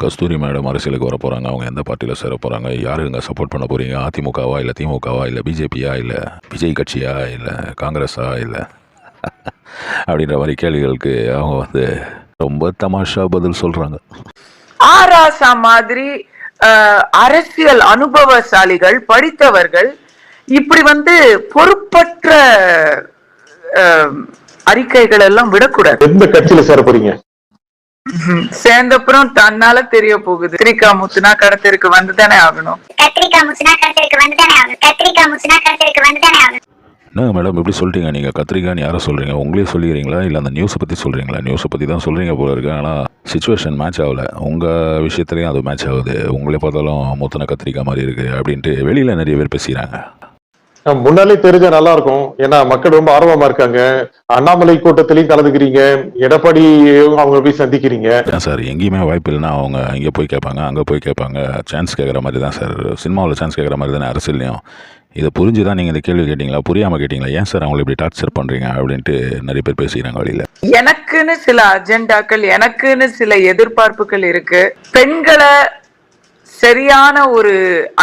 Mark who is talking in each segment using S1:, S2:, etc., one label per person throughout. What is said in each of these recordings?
S1: கஸ்தூரி madam அரசியலுக்கு வர போகிறாங்க அவங்க எந்த பார்ட்டியில் சேர போகிறாங்க யாருங்க சப்போர்ட் பண்ண போகிறீங்க அதிமுகவா இல்லை திமுகவா இல்லை பிஜேபியா இல்லை விஜய் கட்சியா இல்லை காங்கிரஸா இல்லை? அப்படின்ற மாதிரி கேள்விகளுக்கு அவங்க வந்து ரொம்ப தமாஷா பதில் சொல்கிறாங்க
S2: ஆராசா மாதிரி அரசியல் அனுபவசாலிகள் படித்தவர்கள் இப்படி வந்து பொறுப்பற்ற அறிக்கைகள் எல்லாம் விடக்கூடாது.
S3: எந்த கட்சியில சேர போறீங்க?
S2: சேர்ந்தப்புறம் தன்னால தெரிய போகுது. திரிக்கா முத்துனா கடத்திற்கு வந்துதானே ஆகணும்.
S4: கத்திரிக்காய் முச்சுனா கடத்திற்கு வந்துதானே ஆகும் கத்திரிக்காய் முச்சுனா கடத்திற்கு வந்துதானே ஆகும்
S1: என்னங்க மேடம் எப்படி சொல்லிட்டீங்க நீங்கள் கத்திரிக்கான்னு யாரை சொல்கிறீங்க உங்களே சொல்லிக்கிறீங்களா? இல்லை அந்த நியூஸை பற்றி சொல்கிறீங்களா நியூஸை பற்றி தான் சொல்கிறீங்க போல இருக்கு. ஆனால் சுச்சுவேஷன் மேட்ச் ஆகல. உங்கள் விஷயத்துலையும் அது மேட்ச் ஆகுது. உங்களே பார்த்தாலும் முத்தனை கத்திரிக்காய் மாதிரி இருக்குது அப்படின்ட்டு வெளியில் நிறைய பேர் பேசிக்கிறாங்க.
S3: முன்னாலே தெரிஞ்சா நல்லா இருக்கும் ஏன்னா மக்கள் ரொம்ப ஆர்வமா இருக்காங்க. அண்ணாமலை கூட்டத்திலையும் கலந்துக்கிறீங்க. எடப்பாடி அவங்க போய் சந்திக்கிறீங்க.
S1: ஏன் சார் எங்கேயுமே வாய்ப்பு இல்லைன்னா அவங்க இங்கே போய் கேட்பாங்க அங்கே போய் கேட்பாங்க. சான்ஸ் கேட்குற மாதிரி தான் சார். சினிமாவில் சான்ஸ் கேட்குற மாதிரி தானே அரசியல்லையும். இதை புரிஞ்சு தான் நீங்கள் இந்த கேள்வி கேட்டிங்களா? புரியாமல் கேட்டிங்களா? ஏன் சார் அவங்களை இப்படி டார்ச்சர் பண்ணுறீங்க அப்படின்ட்டு நிறைய பேர் பேசிக்கிறாங்க வழியில்.
S2: எனக்குன்னு சில அஜெண்டாக்கள் எனக்குன்னு சில எதிர்பார்ப்புகள் இருக்கு. பெண்களை சரியான ஒரு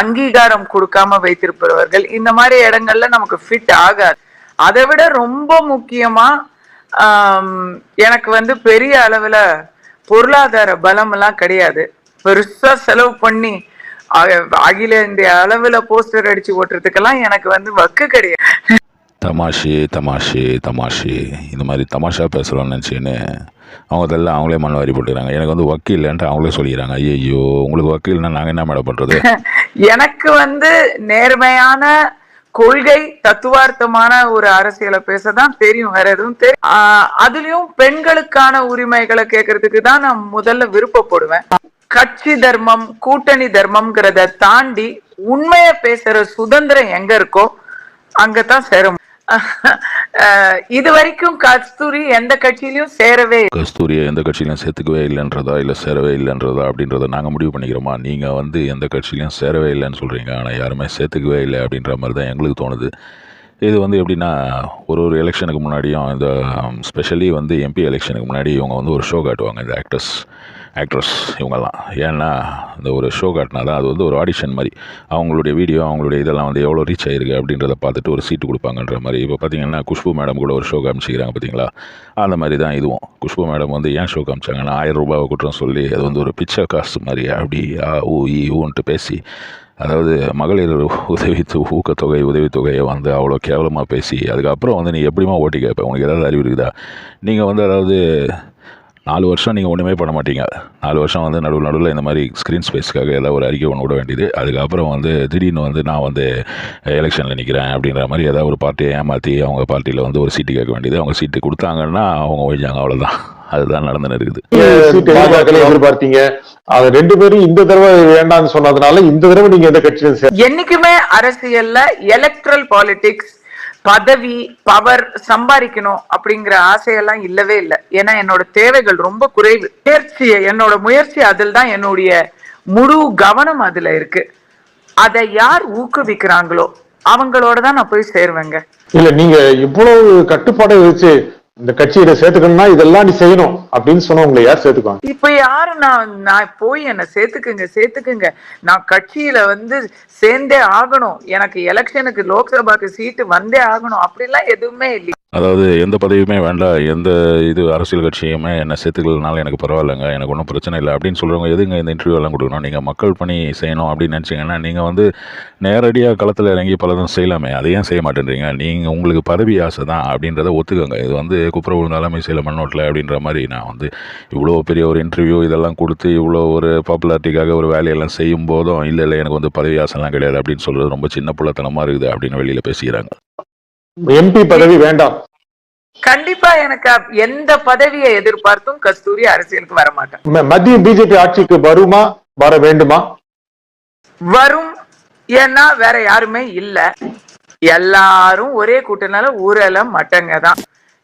S2: அங்கீகாரம் கொடுக்காம வைத்திருப்பவர்கள் இந்த மாதிரி இடங்கள்ல நமக்கு ஃபிட் ஆகாது. அதை விட ரொம்ப முக்கியமா எனக்கு வந்து பெரிய அளவுல பொருளாதார பலம் எல்லாம் கிடையாது. பெருசா செலவு பண்ணி அகில இந்திய அளவுல போஸ்டர் அடிச்சு ஓட்டுறதுக்கெல்லாம் எனக்கு வந்து வக்கு கிடையாது.
S1: தமாஷி தமாஷி தமாஷி. இந்த மாதிரி தமாஷா பேசுகிறோம்னு நினச்சின்னு அவங்க எல்லாம் அவங்களே மண் வாரி போட்டுக்கிறாங்க. எனக்கு வந்து வக்கீல் இல்லைன்ட்டு அவங்களே சொல்லிக்கிறாங்க. ஐயோ உங்களுக்கு வக்கீல்னா நாங்கள் என்ன மேடம் பண்ணுறது
S2: எனக்கு வந்து நேர்மையான கொள்கை தத்துவார்த்தமான ஒரு அரசியலை பேசதான் தெரியும். வேற எதுவும் தெரியும் ஆஹ் அதுலயும் பெண்களுக்கான உரிமைகளை கேட்கறதுக்கு தான் நான் முதல்ல விருப்பப்படுவேன். கட்சி தர்மம் கூட்டணி தர்மம்ங்கிறத தாண்டி உண்மைய பேசுற சுதந்திரம் எங்க இருக்கோ அங்கதான் சேரும். இது வரைக்கும் கஸ்தூரி எந்த கட்சியிலயும் சேரவே
S1: கஸ்தூரியை எந்த கட்சியிலும் சேர்த்துக்கவே இல்லைன்றதா இல்லை சேரவே இல்லைன்றதா அப்படின்றத நாங்கள் முடிவு பண்ணிக்கிறோமா? நீங்கள் வந்து எந்த கட்சியிலும் சேரவே இல்லைன்னு சொல்கிறீங்க ஆனால் யாருமே சேர்த்துக்கவே இல்லை அப்படின்ற மாதிரி தான் எங்களுக்கு தோணுது. இது வந்து எப்படின்னா ஒரு ஒரு எலெக்ஷனுக்கு முன்னாடியும் இந்த ஸ்பெஷலி வந்து எம்பி எலெக்ஷனுக்கு முன்னாடி இவங்க வந்து ஒரு ஷோ காட்டுவாங்க இந்த ஆக்டர்ஸ். ஆக்ட்ரஸ் இவங்கெல்லாம். ஏன்னா இந்த ஒரு ஷோ காட்டினா தான் அது வந்து ஒரு ஆடிஷன் மாதிரி. அவங்களுடைய வீடியோ அவங்களுடைய இதெல்லாம் வந்து எவ்வளோ ரீச் ஆயிருக்கு அப்படின்றத பார்த்துட்டு ஒரு சீட்டு கொடுப்பாங்கன்ற மாதிரி. இப்போ பார்த்தீங்கன்னா குஷ்பு மேடம் கூட ஒரு ஷோ காமிச்சிக்கிறாங்க பார்த்தீங்களா? அந்த மாதிரி தான் இதுவும். குஷ்பு மேடம் வந்து ஏன் ஷோ காமிச்சாங்கன்னா ஆயிரம் ரூபாவை குற்றம் சொல்லி அது வந்து ஒரு பிச்சை காசு மாதிரி. அப்படி ஆ ஊ ஈ ஊன்ட்டு பேசி அதாவது மகளிர் உதவி ஊக்கத்தொகை உதவித்தொகையை வந்து அவ்வளோ கேவலமாக பேசி அதுக்கப்புறம் வந்து நீ எப்படிமா ஓட்டி கேட்பேன் உனக்கு ஏதாவது அறிவு இருக்குதா? நீங்கள் வந்து அதாவது நாலு வருஷம் நீங்கள் ஒன்றுமே பண்ண மாட்டீங்க. நாலு வருஷம் வந்து நடுவில் நடுவில் இந்த மாதிரி ஸ்க்ரீன் ஸ்பேஸ்க்காக ஏதாவது ஒரு அறிக்கை ஒன்று விட வேண்டியது. அதுக்கப்புறம் வந்து திடீர்னு வந்து நான் வந்து எலெக்ஷனில் நிற்கிறேன் அப்படின்ற மாதிரி ஏதாவது ஒரு பார்ட்டியை ஏமாற்றி அவங்க பார்ட்டியில் வந்து ஒரு சீட்டு கேட்க வேண்டியது. அவங்க சீட்டு கொடுத்தாங்கன்னா அவங்க ஒழிஞ்சாங்க அவ்வளோதான் அதுதான் நடந்துன்னு இருக்குது
S3: எதிர்பார்த்தீங்க? அது ரெண்டு பேரும் இந்த தடவை வேண்டாம்னு சொன்னதுனால இந்த தடவை நீங்க எந்த கட்சியில
S2: என்னைக்குமே அரசியல்ல எலக்ட்ரல் பாலிடிக்ஸ் பதவி பவர் சம்பாதிக்கணும் அப்படிங்கிற ஆசையெல்லாம் இல்லவே இல்லை. ஏன்னா என்னோட தேவைகள் ரொம்ப குறைவு. முயற்சி என்னோட முயற்சி அதில் தான் என்னுடைய முழு கவனம் அதுல இருக்கு. அதை யார் ஊக்குவிக்கிறாங்களோ அவங்களோட தான் நான் போய் சேருவேங்க.
S3: இல்ல நீங்க இவ்வளவு கட்டுப்பாடு வச்சு இந்த கட்சியில சேர்த்துக்கணும்னா இதெல்லாம் நீ செய்யணும் அப்படின்னு சொன்னா உங்களை யார் சேர்த்துக்குவாங்க?
S2: இப்ப யாரு நான் நான் போய் என்ன சேர்த்துக்குங்க சேர்த்துக்குங்க. நான் கட்சியில வந்து சேர்ந்தே ஆகணும். எனக்கு எலெக்ஷனுக்கு லோக்சபாக்கு சீட்டு வந்தே ஆகணும். அப்படிலாம் எதுவுமே இல்லை.
S1: அதாவது எந்த பதவியுமே வேண்டாம் எந்த இது அரசியல் கட்சியுமே என்ன சேர்த்துக்கலனால எனக்கு பரவாயில்லைங்க எனக்கு ஒன்றும் பிரச்சனை இல்லை அப்படின்னு சொல்கிறவங்க எதுங்க இந்த இன்டர்வியூ எல்லாம் கொடுக்கணும்? நீங்கள் மக்கள் பணி செய்யணும் அப்படின்னு நினச்சிங்கன்னா நீங்கள் வந்து நேரடியாக களத்தில் இறங்கி பலதும் செய்யலாமே. அதை ஏன் செய்ய மாட்டேன்றீங்க. நீங்கள் உங்களுக்கு பதவி ஆசை தான் அப்படின்றத ஒத்துக்கோங்க. இது வந்து குப்புற விழுந்தாலுமே சில மண்ணோட்டில் அப்படின்ற மாதிரி நான் வந்து இவ்வளோ பெரிய ஒரு இன்டர்வியூ இதெல்லாம் கொடுத்து இவ்வளோ ஒரு பாப்புலாரிட்டிக்காக ஒரு வேலையெல்லாம் செய்யும் போதும் இல்லை இல்லை எனக்கு வந்து பதவி ஆசைலாம் கிடையாது அப்படின்னு சொல்கிறது ரொம்ப சின்ன புள்ளத்தனமாக இருக்குது அப்படின்னு வெளியில் பேசிக்கிறாங்க.
S3: எம்பி பதவி வேண்டாம்.
S2: கண்டிப்பா எனக்கு எந்த பதவியை எதிர்பார்த்தும் கஸ்தூரி அரசியலுக்கு வர மாட்டேன்.
S3: ம- மத்திய பிஜேபி ஆட்சிக்கு வருமா வர வேண்டுமா?
S2: வரும். ஏன்னா வேற யாருமே இல்ல. எல்லாரும் ஒரே கூட்டனால ஊரல மட்டங்க தான்.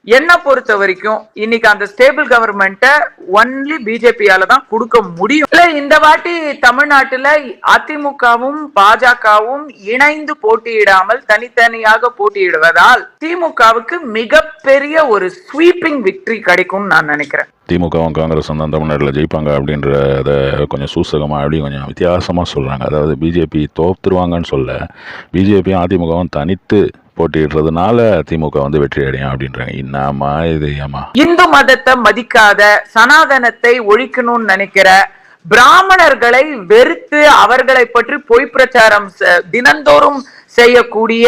S2: என்ன பொறுத்த வரைக்கும் இன்னைக்கு அந்த ஸ்டேபிள் கவர்மெண்ட்டை ஒன்லி பிஜேபியால தான் கொடுக்க முடியும். இல்ல இந்த வாட்டி தமிழ்நாட்டுல அதிமுகவும் பாஜகவும் இணைந்து போட்டியிடாமல் தனித்தனியாக போட்டியிடுவதால் திமுகவுக்கு மிகப்பெரிய ஒரு ஸ்வீப்பிங் விக்டரி கிடைக்கும்னு நான் நினைக்கிறேன்.
S1: திமுகவும் காங்கிரஸும் தான் தமிழ்நாட்டில் ஜெயிப்பாங்க அப்படின்றத கொஞ்சம் சூசகமாக அப்படி கொஞ்சம் வித்தியாசமாக சொல்கிறாங்க அதாவது பிஜேபி தோத்துருவாங்கன்னு சொல்ல பிஜேபியும் அதிமுகவும் தனித்து போட்டிடுறதுனால திமுக வந்து வெற்றி அடையும் அப்படின்றாங்க. என்னமா இது ஏமா
S2: இந்து மதத்தை மதிக்காத சனாதனத்தை ஒழிக்கணும்னு நினைக்கிற பிராமணர்களை வெறுத்து அவர்களை பற்றி பொய் பிரச்சாரம் தினந்தோறும் செய்யக்கூடிய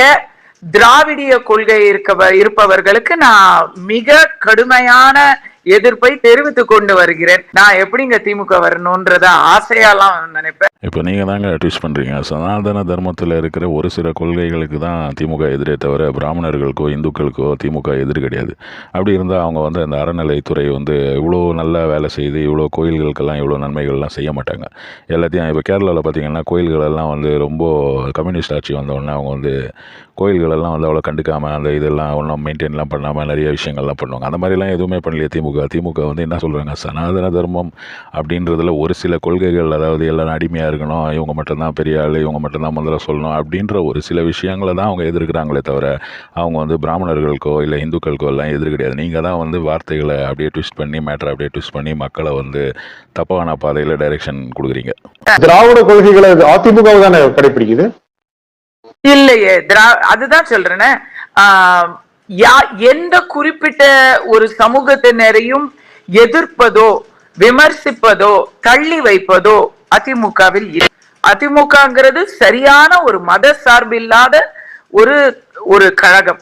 S2: திராவிடிய கொள்கை இருக்க இருப்பவர்களுக்கு நான் மிக கடுமையான எதிர்ப்பை தெரிவித்துக் கொண்டு வருகிறேன். நான் எப்படிங்க திமுக வரணும்ன்றத ஆசையாலாம் நினைப்பேன்.
S1: இப்போ நீங்கள் தாங்க ட்விஸ்ட் பண்ணுறீங்க சனாதன தர்மத்தில் இருக்கிற ஒரு சில கொள்கைகளுக்கு தான் திமுக எதிரே தவிர பிராமணர்களுக்கோ இந்துக்களுக்கோ திமுக எதிர் கிடையாது. அப்படி இருந்தால் அவங்க வந்து அந்த அறநிலைத்துறை வந்து இவ்வளோ நல்லா வேலை செய்து இவ்வளோ கோயில்களுக்கெல்லாம் இவ்வளோ நன்மைகள்லாம் செய்ய மாட்டாங்க. எல்லாத்தையும் இப்போ கேரளாவில் பார்த்தீங்கன்னா கோயில்கள் எல்லாம் வந்து ரொம்ப கம்யூனிஸ்ட் ஆட்சி வந்த உடனே அவங்க வந்து கோயில்களெல்லாம் வந்து அவ்வளோ கண்டுக்காமல் அந்த இதெல்லாம் ஒன்றும் மெயின்டைன்லாம் பண்ணாமல் நிறைய விஷயங்கள்லாம் பண்ணுவாங்க. அந்த மாதிரிலாம் எதுவுமே பண்ணலையே திமுக. திமுக வந்து என்ன சொல்கிறாங்க சனாதன தர்மம் அப்படின்றதுல ஒரு சில கொள்கைகள் அதாவது எல்லாரும் அடிமையாக இருக்கணும் இவங்க மட்டும்தான் பெரிய ஆள் இவங்க மட்டும்தான் முதல்ல சொல்லணும் அப்படின்ற ஒரு சில விஷயங்களை தான் அவங்க எதிர்க்கிறாங்களே தவிர அவங்க வந்து பிராமணர்களுக்கோ இல்லை இந்துக்களுக்கோ எல்லாம் எதிர் கிடையாது. நீங்கள் தான் வந்து வார்த்தைகளை அப்படியே ட்விஸ்ட் பண்ணி மேட்டரை அப்படியே ட்விஸ்ட் பண்ணி மக்களை வந்து தப்பான பாதையில் டைரெக்ஷன் கொடுக்குறீங்க.
S3: திராவிட கொள்கைகளை அதிமுக தானே கடைபிடிக்குது
S2: இல்லையே திரா அதுதான் சொல்றேனே. ஆஹ் யா- எந்த குறிப்பிட்ட ஒரு சமூகத்தினரையும் எதிர்ப்பதோ விமர்சிப்பதோ தள்ளி வைப்பதோ அதிமுகவில் அதிமுகங்கிறது சரியான ஒரு மத சார்பில்லாத ஒரு ஒரு கழகம்.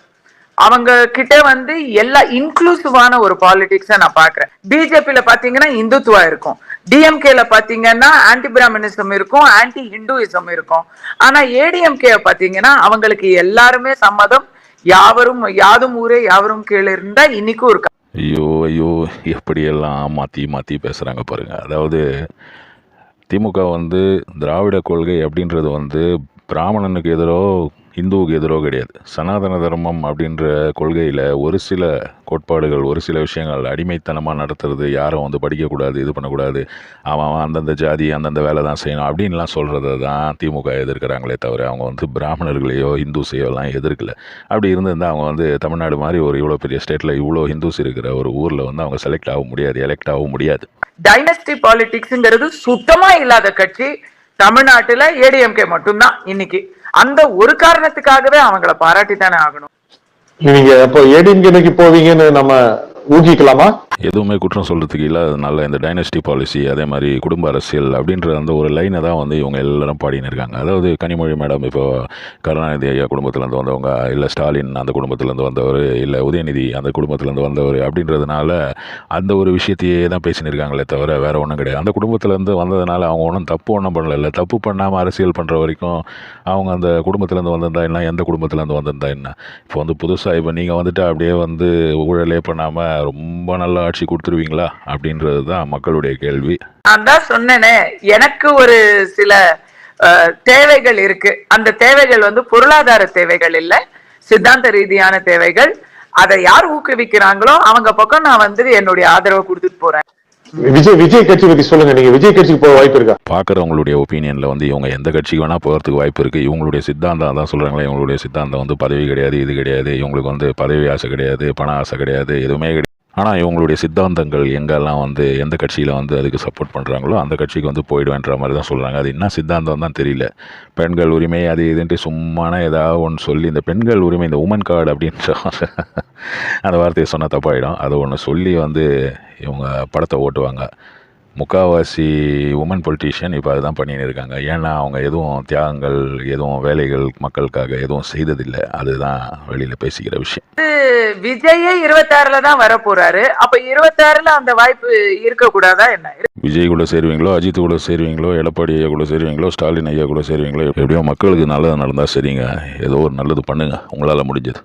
S2: அவங்க கிட்ட வந்து எல்லா இன்க்ளூசிவான ஒரு பாலிடிக்ஸ நான் பாக்குறேன் பிஜேபியில பாத்தீங்கன்னா இந்துத்துவா இருக்கும். டிஎம்கேல பாத்தீங்கன்னா ஆன்டி பிராமணிசம் இருக்கும். ஆன்டி ஹிந்துவிசம் இருக்கும் ஆனா ஏடிஎம்கே பாத்தீங்கன்னா அவங்களுக்கு எல்லாருமே சம்மதம். யாவரும் யாதும் ஊரே யாவரும் கீழே இருந்தா இன்னைக்கும் இருக்கா
S1: ஐயோ ஐயோ எப்படியெல்லாம் மாற்றி மாற்றி பேசுகிறாங்க பாருங்கள் அதாவது திமுக வந்து திராவிட கொள்கை அப்படின்றது வந்து பிராமணனுக்கு எதிரோ இந்துவுக்கு எதிரோ கிடையாது. சனாதன தர்மம் அப்படின்ற கொள்கையில் ஒரு சில கோட்பாடுகள் ஒரு சில விஷயங்கள் அடிமைத்தனமாக நடத்துறது யாரும் வந்து படிக்கக்கூடாது இது பண்ணக்கூடாது அவன் அவன் அந்தந்த ஜாதி அந்தந்த வேலை தான் செய்யணும் அப்படின்லாம் சொல்கிறத தான் திமுக எதிர்க்கிறாங்களே தவிர அவங்க வந்து பிராமணர்களையோ ஹிந்துஸையோலாம் எல்லாம் எதிர்க்கல. அப்படி இருந்திருந்தால் அவங்க வந்து தமிழ்நாடு மாதிரி ஒரு இவ்வளோ பெரிய ஸ்டேட்டில் இவ்வளோ ஹிந்துஸ் இருக்கிற ஒரு ஊரில் வந்து அவங்க செலக்ட் ஆக முடியாது எலெக்ட் ஆக முடியாது.
S2: டைனஸ்டி பாலிட்டிக்ஸுங்கிறது சுத்தமாக இல்லாத கட்சி தமிழ்நாட்டில் ஏடிஎம்கே மட்டும்தான் இன்னைக்கு. அந்த ஒரு காரணத்துக்காகவே அவங்கள பாராட்டி தானே ஆகணும்.
S3: நீங்க அப்போ ஏடிங்கனைக்கு போவீங்கன்னு நம்ம ஊகிக்கலாமா?
S1: எதுவுமே குற்றம் சொல்கிறதுக்கு இல்லாததுனால இந்த டைனஸ்டி பாலிசி அதே மாதிரி குடும்ப அரசியல் அப்படின்ற அந்த ஒரு லைனை தான் வந்து இவங்க எல்லாரும் பாடின்னு இருக்காங்க. அதாவது கனிமொழி மேடம் இப்போ கருணாநிதி ஐயா குடும்பத்துலேருந்து வந்தவங்க இல்லை ஸ்டாலின் அந்த குடும்பத்துலேருந்து வந்தவர் இல்லை உதயநிதி அந்த குடும்பத்துலேருந்து வந்தவர் அப்படின்றதுனால அந்த ஒரு விஷயத்தையே தான் பேசின்னு இருக்காங்களே தவிர வேற ஒன்றும் கிடையாது. அந்த குடும்பத்துலேருந்து வந்ததுனால அவங்க ஒன்றும் தப்பு ஒன்றும் பண்ணல தப்பு பண்ணாமல் அரசியல் பண்ணுற வரைக்கும் அவங்க அந்த குடும்பத்துலேருந்து வந்திருந்தா என்ன எந்த குடும்பத்துலேருந்து வந்திருந்தா என்ன? இப்போ வந்து புதுசாக இப்போ நீங்கள் வந்துட்டு அப்படியே வந்து ஊழலே பண்ணாமல் ரொம்ப நல்ல ஆட்சி கொடுத்துருவீங்களா அப்படின்றது தான் மக்களுடைய கேள்வி.
S2: நான் தான் சொன்னேனே எனக்கு ஒரு சில தேவைகள் இருக்கு. அந்த தேவைகள் வந்து பொருளாதார தேவைகள் இல்ல சித்தாந்த ரீதியான தேவைகள். அதை யார் ஊக்குவிக்கிறாங்களோ அவங்க பக்கம் நான் வந்து என்னுடைய ஆதரவை கொடுத்துட்டு போறேன்.
S3: விஜய் விஜய் கட்சி பத்தி சொல்லுங்க நீங்க விஜய் கட்சிக்கு போக வாய்ப்பு இருக்கா?
S1: பார்க்குறவங்களுடைய ஒப்பீனியனில் வந்து இவங்க எந்த கட்சிக்கு வேணால் போகிறதுக்கு வாய்ப்பு இருக்குது இவங்களுடைய சித்தாந்தம் தான் சொல்கிறாங்களே இவங்களுடைய சித்தாந்தம் வந்து பதவி கிடையாது இது கிடையாது. இவங்களுக்கு வந்து பதவி ஆசை கிடையாது பண ஆசை கிடையாது எதுவுமே கிடையாது ஆனால் இவங்களுடைய சித்தாந்தங்கள் எங்கெல்லாம் வந்து எந்த கட்சியில் வந்து அதுக்கு சப்போர்ட் பண்ணுறாங்களோ அந்த கட்சிக்கு வந்து போயிடுவேன்ற மாதிரி தான் சொல்கிறாங்க அது என்ன சித்தாந்தம் தான் தெரியல. பெண்கள் உரிமை அது இதுன்ட்டு சும்மான ஏதாவது ஒன்று சொல்லி இந்த பெண்கள் உரிமை இந்த உமன் கார்டு அப்படின்னு அந்த வார்த்தையை சொன்னால் தப்பாயிடும். அதை ஒன்று சொல்லி வந்து இவங்க படத்தை ஓட்டுவாங்க. முக்காவாசி உமன் பொலிட்டீஷியன் இப்போ அதுதான் பண்ணின்னு இருக்காங்க. ஏன்னா அவங்க எதுவும் தியாகங்கள் எதுவும் வேலைகள் மக்களுக்காக எதுவும் செய்ததில்லை. அதுதான் வெளியில் பேசிக்கிற விஷயம்.
S2: விஜயே இருபத்தாறுல தான் வர போறாரு. அப்ப இருபத்தாறுல அந்த வாய்ப்பு இருக்க கூடாதா என்ன?
S1: விஜய் கூட சேருவீங்களோ அஜித் கூட சேருவீங்களோ எடப்பாடி ஐயா கூட சேருவீங்களோ ஸ்டாலின் ஐயா கூட சேருவீங்களோ எப்படியோ மக்களுக்கு நல்லது நடந்தால் சரிங்க. ஏதோ ஒரு நல்லது பண்ணுங்க. உங்களால் முடிஞ்சது.